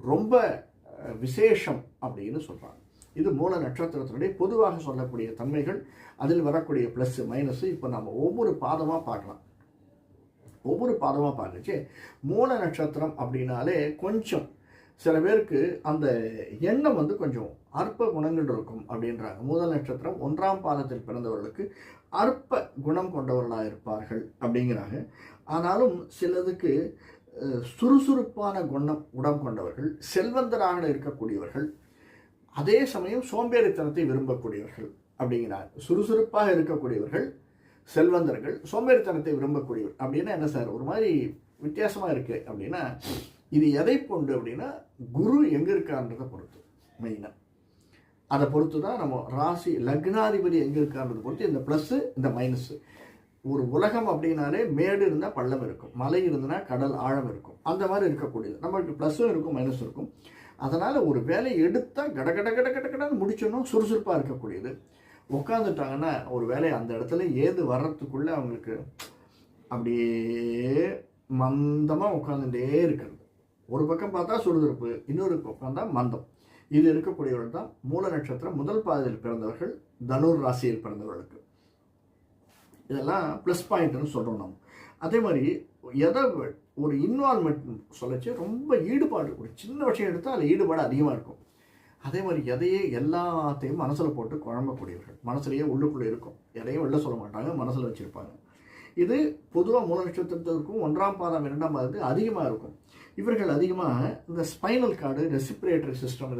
ரொம்ப விசேஷம் அப்படின்னு சொல்கிறாங்க இது மூல நட்சத்திரத்தினுடைய பொதுவாக சொல்லக்கூடிய தன்மைகள். அதில் வரக்கூடிய ப்ளஸ் மைனஸ் இப்போ நம்ம ஒவ்வொரு பாதமாக பார்க்கலாம். ஒவ்வொரு பாதமாக பார்க்கச்சு மூல நட்சத்திரம் அப்படின்னாலே கொஞ்சம் சில பேருக்கு அந்த எண்ணம் வந்து கொஞ்சம் அற்ப குணங்கள் இருக்கும் அப்படின்றாங்க. முதல் நட்சத்திரம் ஒன்றாம் பாதத்தில் பிறந்தவர்களுக்கு அற்ப குணம் கொண்டவர்களாக இருப்பார்கள் அப்படிங்கிறாங்க. ஆனாலும் சிலதுக்கு சுறுசுறுப்பான குணம் உடம் கொண்டவர்கள் செல்வந்தராக இருக்கக்கூடியவர்கள் அதே சமயம் சோம்பேறித்தனத்தை விரும்பக்கூடியவர்கள் அப்படிங்கிறார். சுறுசுறுப்பாக இருக்கக்கூடியவர்கள் செல்வந்தர்கள் சோம்பேறித்தனத்தை விரும்பக்கூடியவர் அப்படின்னா என்ன சார்? ஒரு மாதிரி வித்தியாசமாக இருக்குது அப்படின்னா இது எதை கொண்டு அப்படின்னா குரு எங்கே இருக்கான்றதை பொறுத்து மெயினாக அதை பொறுத்து தான் நம்ம ராசி லக்னாதிபதி எங்கே இருக்கான்றதை பொறுத்து இந்த ப்ளஸ்ஸு இந்த மைனஸு ஒரு உலகம் அப்படின்னாலே மேடு இருந்தால் பள்ளம் இருக்கும் மலை இருந்ததுன்னா கடல் ஆழம் இருக்கும். அந்த மாதிரி இருக்கக்கூடியது. நம்மளுக்கு ப்ளஸ்ஸும் இருக்கும் மைனஸும் இருக்கும். அதனால் ஒரு வேலையை எடுத்தால் கட கட கட கட கடன்னு முடிச்சோன்னா சுறுசுறுப்பாக இருக்கக்கூடியது. உட்காந்துட்டாங்கன்னா ஒரு வேலையை அந்த இடத்துல ஏது வர்றதுக்குள்ளே அவங்களுக்கு அப்படியே மந்தமாக உட்காந்துட்டே இருக்கிறது. ஒரு பக்கம் பார்த்தா சுறுசுறுப்பு இன்னொரு பக்கம் தான் மந்தம். இது இருக்கக்கூடியவர்கள் தான் மூல நட்சத்திரம் முதல் பாதையில் பிறந்தவர்கள் தனுர் ராசியில் பிறந்தவர்களுக்கு. இதெல்லாம் ப்ளஸ் பாயிண்ட்னு சொல்கிறோம் நம்ம. அதே மாதிரி எதை ஒரு இன்வால்மெண்ட் சொல்லச்சு ரொம்ப ஈடுபாடு ஒரு சின்ன விஷயம் எடுத்தால் அதில் ஈடுபாடு அதிகமாக இருக்கும். அதே மாதிரி எதையே எல்லாத்தையும் மனசில் போட்டு குழம்பக்கூடியவர்கள் மனசுலேயே உள்ளுக்குள்ளே இருக்கும். எதையும் வெளில சொல்ல மாட்டாங்க மனசில் வச்சுருப்பாங்க. இது பொதுவாக மூல நட்சத்திரத்திற்கும் ஒன்றாம் பாதம் இரண்டாம் பாதத்துக்கு அதிகமாக இருக்கும். இவர்கள் அதிகமாக இந்த ஸ்பைனல் கார்டு ரெசிப்ரேட்டரி சிஸ்டம்